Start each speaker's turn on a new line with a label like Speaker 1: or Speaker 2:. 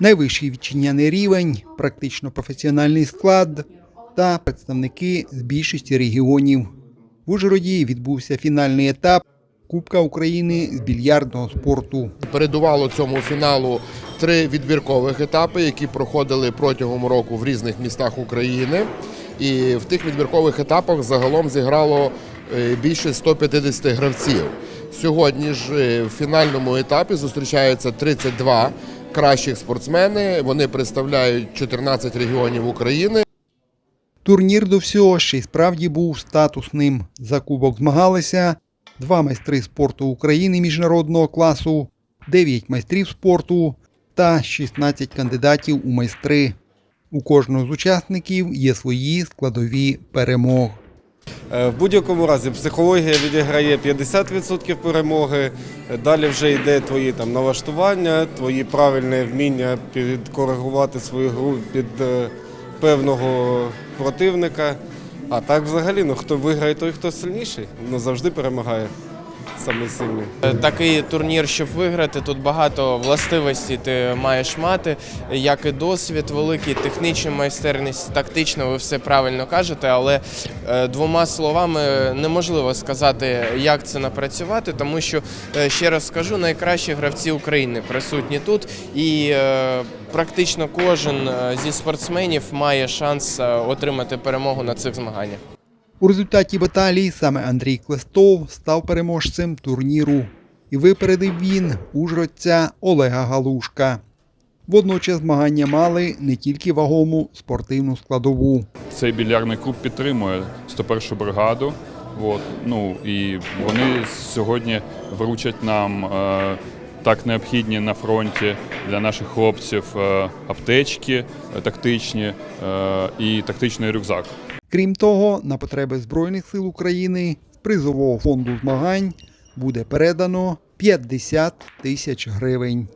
Speaker 1: найвищий вітчизняний рівень, практично професіональний склад та представники з більшості регіонів. В Ужгороді відбувся фінальний етап Кубка України з більярдного спорту.
Speaker 2: Передувало цьому фіналу три відбіркових етапи, які проходили протягом року в різних містах України. І в тих відбіркових етапах загалом зіграло е, більше 150 гравців. Сьогодні ж е, в фінальному етапі зустрічаються 32 кращих спортсмени. Вони представляють 14 регіонів України.
Speaker 1: Турнір до всього ще й справді був статусним. За кубок змагалися два майстри спорту України міжнародного класу, 9 майстрів спорту та 16 кандидатів у майстри. У кожного з учасників є свої складові перемог.
Speaker 3: Е, В будь-якому разі психологія відіграє 50% перемоги. Е, Далі вже йде твої там налаштування, твої правильне вміння підкоригувати свою гру під е, певного противника. А так взагалі, ну хто виграє, той хто сильніший, ну завжди перемагає саме сильний.
Speaker 4: Такий турнір, щоб виграти, тут багато властивостей ти маєш мати, як і досвід великий, технічна майстерність, тактично ви все правильно кажете, але е, двома словами неможливо сказати, як це напрацювати, тому що, е, ще раз скажу, найкращі гравці України присутні тут, і е, практично кожен е, зі спортсменів має шанс е, отримати перемогу на цих змаганнях.
Speaker 1: У результаті баталії саме Андрій Клестов став переможцем турніру і випередив він ужгородця Олега Галушка. Водночас змагання мали не тільки вагому спортивну складову.
Speaker 5: Цей більярдний клуб підтримує 101-шу бригаду. От, ну, і вони сьогодні вручать нам е, так необхідні на фронті для наших хлопців е, аптечки е, тактичні е, і тактичний рюкзак.
Speaker 1: Крім того, на потреби Збройних сил України з призового фонду змагань буде передано 50 тисяч гривень.